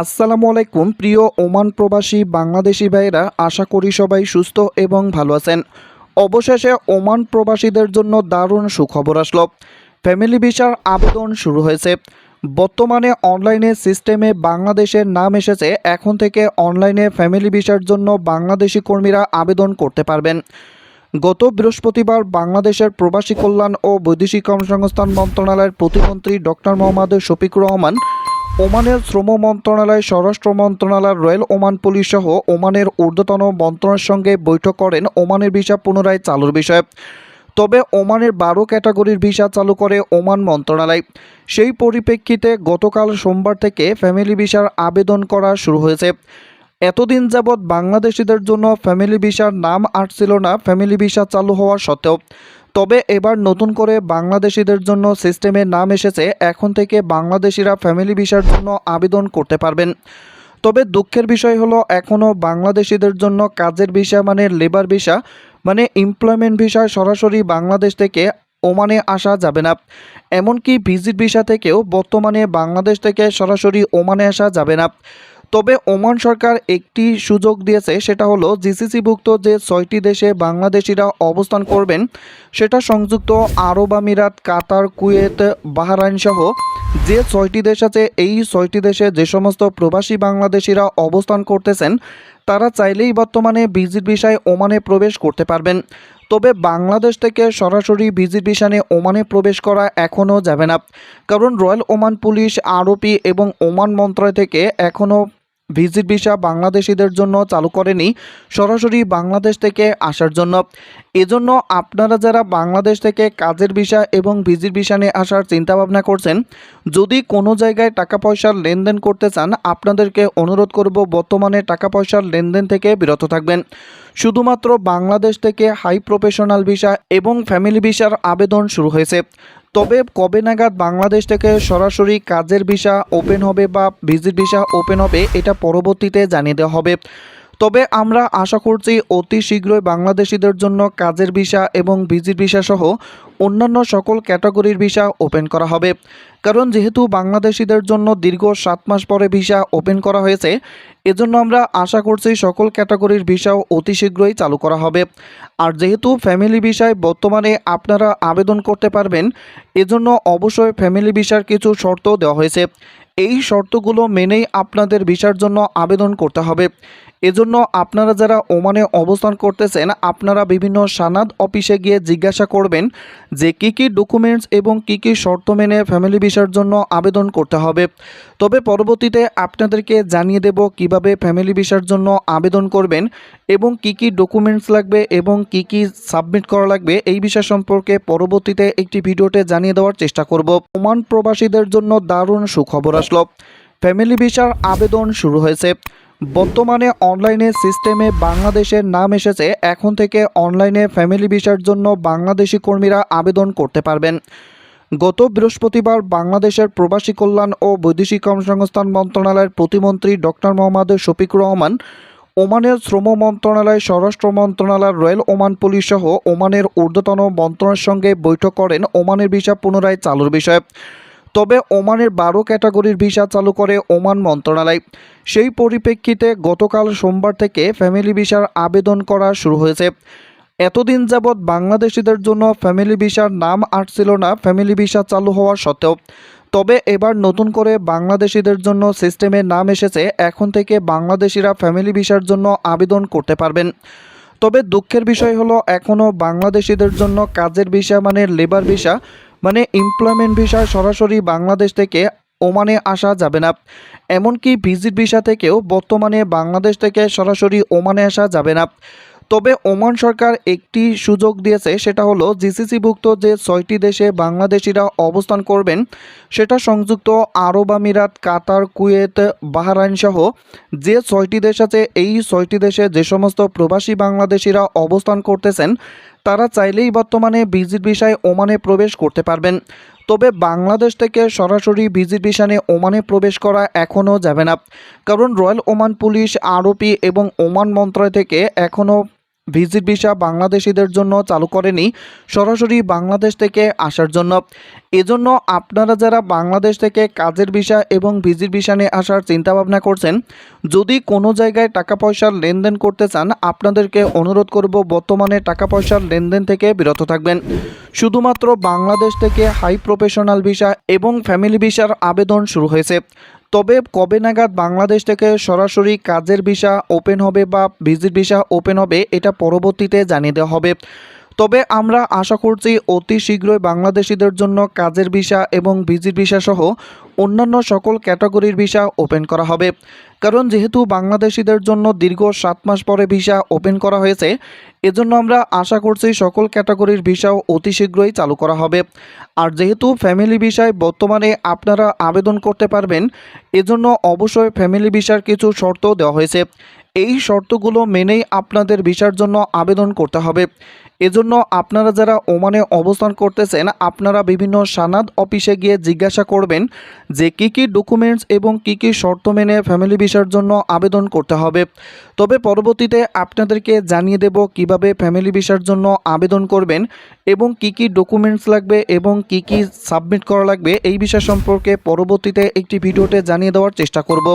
আসসালামু আলাইকুম, প্রিয় ওমান প্রবাসী বাংলাদেশি ভাইরা আশা করি সবাই সুস্থ এবং ভালো আছেন। অবশেষে ওমান প্রবাসীদের জন্য দারুণ সুখবর আসলো। ফ্যামিলি ভিসার আবেদন শুরু হয়েছে। বর্তমানে অনলাইনে সিস্টেমে বাংলাদেশের নাম এসেছে। এখন থেকে অনলাইনে ফ্যামিলি ভিসার জন্য বাংলাদেশি কর্মীরা আবেদন করতে পারবেন। গত বৃহস্পতিবার বাংলাদেশের প্রবাসী কল্যাণ ও বৈদেশিক কর্মসংস্থান মন্ত্রণালয়ের প্রতিমন্ত্রী ডক্টর মোহাম্মদ শফিকুর রহমান ওমানের শ্রম মন্ত্রণালয়, স্বরাষ্ট্র মন্ত্রণালয় রয়্যাল ওমান পুলিশ সহ ওমানের ঊর্ধ্বতন মন্ত্রণের সঙ্গে বৈঠক করেন ওমানের ভিসা পুনরায় চালুর বিষয়ে। তবে ওমানের বারো ক্যাটাগরির ভিসা চালু করে ওমান মন্ত্রণালয়। সেই পরিপ্রেক্ষিতে গতকাল সোমবার থেকে ফ্যামিলি ভিসার আবেদন করা শুরু হয়েছে। এতদিন যাবৎ বাংলাদেশিদের জন্য ফ্যামিলি ভিসার নাম আসছিল না, ফ্যামিলি ভিসা চালু হওয়া সত্ত্বেও। তবে এবার নতুন করে বাংলাদেশিদের জন্য সিস্টেমে নাম এসেছে, এখন থেকে বাংলাদেশিরা ফ্যামিলি ভিসার জন্য আবেদন করতে পারবেন। তবে দুঃখের বিষয় হলো এখনও বাংলাদেশিদের জন্য কাজের ভিসা মানে লেবার ভিসা মানে এমপ্লয়মেন্ট ভিসা সরাসরি বাংলাদেশ থেকে ওমানে আসা যাবে না। এমনকি ভিজিট ভিসা থেকেও বর্তমানে বাংলাদেশ থেকে সরাসরি ওমানে আসা যাবে না। তবে ওমান সরকার একটি সুযোগ দিয়েছে, সেটা হলো জিসিসিভুক্ত যে ছয়টি দেশে বাংলাদেশিরা অবস্থান করবেন, সেটা সংযুক্ত আরব আমিরাত, কাতার, কুয়েত বাহরাইন সহ যে ছয়টি দেশ আছে, এই ছয়টি দেশে যে সমস্ত প্রবাসী বাংলাদেশিরা অবস্থান করতেছেন, তারা চাইলেই বর্তমানে ভিজিট ভিসায় ওমানে প্রবেশ করতে পারবেন। তবে বাংলাদেশ থেকে সরাসরি ভিজিট ভিসানে ওমানে প্রবেশ করা এখনও যাবে না। কারণ রয়্যাল ওমান পুলিশ আরোপি এবং ওমান মন্ত্রণালয় থেকে এখনও ভিজিট ভিসা বাংলাদেশিদের জন্য চালু করেনি, সরাসরি বাংলাদেশ থেকে আসার জন্য। এজন্য আপনারা যারা বাংলাদেশ থেকে কাজের ভিসা এবং ভিজিট ভিসা নিয়ে আসার চিন্তাভাবনা করছেন, যদি কোনো জায়গায় টাকা পয়সার লেনদেন করতে চান, আপনাদেরকে অনুরোধ করব বর্তমানে টাকা পয়সার লেনদেন থেকে বিরত থাকবেন। শুধুমাত্র বাংলাদেশ থেকে হাই প্রফেশনাল ভিসা এবং ফ্যামিলি ভিসার আবেদন শুরু হয়েছে। তবে কবে নাগাদ বাংলাদেশ থেকে সরাসরি কাজের ভিসা ওপেন হবে বা ভিজিট ভিসা ওপেন হবে, এটা পরবর্তীতে জানিয়ে দেওয়া হবে। তবে আমরা আশা করছি অতি শীঘ্রই বাংলাদেশিদের জন্য কাজের ভিসা এবং ভিজিট ভিসা সহ অন্যান্য সকল ক্যাটাগরির ভিসা ওপেন করা হবে। কারণ যেহেতু বাংলাদেশিদের জন্য দীর্ঘ সাত মাস পরে ভিসা ওপেন করা হয়েছে, এজন্য আমরা আশা করছি সকল ক্যাটাগরির ভিসাও অতি শীঘ্রই চালু করা হবে। আর যেহেতু ফ্যামিলি ভিসায় বর্তমানে আপনারা আবেদন করতে পারবেন, এজন্য অবশ্যই ফ্যামিলি ভিসার কিছু শর্ত দেওয়া হয়েছে। এই শর্তগুলো মেনেই আপনাদের ভিসার জন্য আবেদন করতে হবে। এজন্য আপনারা যারা ওমানে অবস্থান করতেছেন, আপনারা বিভিন্ন সানাদ অফিসে গিয়ে জিজ্ঞাসা করবেন যে কী কী ডকুমেন্টস এবং কী কী শর্ত মেনে ফ্যামিলি ভিসার জন্য আবেদন করতে হবে। তবে পরবর্তীতে আপনাদেরকে জানিয়ে দেব কীভাবে ফ্যামিলি ভিসার জন্য আবেদন করবেন এবং কি কি ডকুমেন্টস লাগবে এবং কি কি সাবমিট করা লাগবে। এই বিষয় সম্পর্কে পরবর্তীতে একটি ভিডিওতে জানিয়ে দেওয়ার চেষ্টা করব। ওমান প্রবাসীদের জন্য দারুণ সুখবর আসলো। ফ্যামিলি ভিসার আবেদন শুরু হয়েছে। বর্তমানে অনলাইনে সিস্টেমে বাংলাদেশের নাম এসেছে। এখন থেকে অনলাইনে ফ্যামিলি ভিসার জন্য বাংলাদেশি কর্মীরা আবেদন করতে পারবেন। গত বৃহস্পতিবার বাংলাদেশের প্রবাসী কল্যাণ ও বৈদেশিক কর্মসংস্থান মন্ত্রণালয়ের প্রতিমন্ত্রী ডক্টর মোহাম্মদ শফিকুর রহমান, ওমানের শ্রম মন্ত্রণালয়, স্বরাষ্ট্র মন্ত্রণালয় রয়্যাল ওমান পুলিশ সহ ওমানের ঊর্ধ্বতন মন্ত্রণের সঙ্গে বৈঠক করেন ওমানের ভিসা পুনরায় চালুর বিষয়ে। তবে ওমানের বারো ক্যাটাগরির ভিসা চালু করে ওমান মন্ত্রণালয়। সেই পরিপ্রেক্ষিতে গতকাল সোমবার থেকে ফ্যামিলি ভিসার আবেদন করা শুরু হয়েছে। এতদিন যাবৎ বাংলাদেশিদের জন্য ফ্যামিলি ভিসার নাম আসছিল না, ফ্যামিলি ভিসা চালু হওয়া সত্ত্বেও। তবে এবার নতুন করে বাংলাদেশিদের জন্য সিস্টেমে নাম এসেছে, এখন থেকে বাংলাদেশিরা ফ্যামিলি ভিসার জন্য আবেদন করতে পারবেন। তবে দুঃখের বিষয় হলো এখনও বাংলাদেশিদের জন্য কাজের ভিসা মানে লেবার ভিসা মানে এমপ্লয়মেন্ট ভিসা সরাসরি বাংলাদেশ থেকে ওমানে আসা যাবে না। এমনকি ভিজিট ভিসা থেকেও বর্তমানে বাংলাদেশ থেকে সরাসরি ওমানে আসা যাবে না। তবে ওমান সরকার একটি সুযোগ দিয়েছে, সেটা হলো জিসিসিভুক্ত যে ছয়টি দেশে বাংলাদেশিরা অবস্থান করবেন, সেটা সংযুক্ত আরব আমিরাত, কাতার, কুয়েত বাহরাইন সহ যে ছয়টি দেশ আছে, এই ছয়টি দেশে যে সমস্ত প্রবাসী বাংলাদেশিরা অবস্থান করতেছেন, তারা চাইলেই বর্তমানে ভিজিট ভিসায় ওমানে প্রবেশ করতে পারবেন। তবে বাংলাদেশ থেকে সরাসরি ভিজিট ভিসানে ওমানে প্রবেশ করা এখনও যাবে না। কারণ রয়্যাল ওমান পুলিশ আরোপি এবং ওমান মন্ত্রণালয় থেকে এখনও ভিজিট ভিসা বাংলাদেশিদের জন্য চালু করেনি, সরাসরি বাংলাদেশ থেকে আসার জন্য। এজন্য আপনারা যারা বাংলাদেশ থেকে কাজের ভিসা এবং ভিজিট ভিসা নিয়ে আসার চিন্তাভাবনা করছেন, যদি কোনো জায়গায় টাকা পয়সার লেনদেন করতে চান, আপনাদেরকে অনুরোধ করব বর্তমানে টাকা পয়সার লেনদেন থেকে বিরত থাকবেন। শুধুমাত্র বাংলাদেশ থেকে হাই প্রফেশনাল ভিসা এবং ফ্যামিলি ভিসার আবেদন শুরু হয়েছে। তবে কবে নাগাদ বাংলাদেশ থেকে সরাসরি কাজের ভিসা ওপেন হবে বা ভিজিট ভিসা ওপেন হবে, এটা পরবর্তীতে জানিয়ে দেওয়া হবে। তবে আমরা আশা করছি অতি শীঘ্রই বাংলাদেশিদের জন্য কাজের ভিসা এবং ভিজিট ভিসা সহ অন্যান্য সকল ক্যাটাগরির ভিসা ওপেন করা হবে। কারণ যেহেতু বাংলাদেশিদের জন্য দীর্ঘ সাত মাস পরে ভিসা ওপেন করা হয়েছে, এজন্য আমরা আশা করছি সকল ক্যাটাগরির ভিসাও অতি শীঘ্রই চালু করা হবে। আর যেহেতু ফ্যামিলি ভিসায় বর্তমানে আপনারা আবেদন করতে পারবেন, এজন্য অবশ্যই ফ্যামিলি ভিসার কিছু শর্ত দেওয়া হয়েছে। এই শর্তগুলো মেনেই আপনাদের ভিসার জন্য আবেদন করতে হবে। এজন্য আপনারা যারা ওমানে অবস্থান করতেছেন, আপনারা বিভিন্ন সানাদ অফিসে গিয়ে জিজ্ঞাসা করবেন যে কী কী ডকুমেন্টস এবং কী কী শর্ত মেনে ফ্যামিলি ভিসার জন্য আবেদন করতে হবে। তবে পরবর্তীতে আপনাদেরকে জানিয়ে দেব কীভাবে ফ্যামিলি ভিসার জন্য আবেদন করবেন এবং কি কি ডকুমেন্টস লাগবে এবং কি কি সাবমিট করা লাগবে এই বিষয় সম্পর্কে পরবর্তীতে একটি ভিডিওতে জানিয়ে দেওয়ার চেষ্টা করব।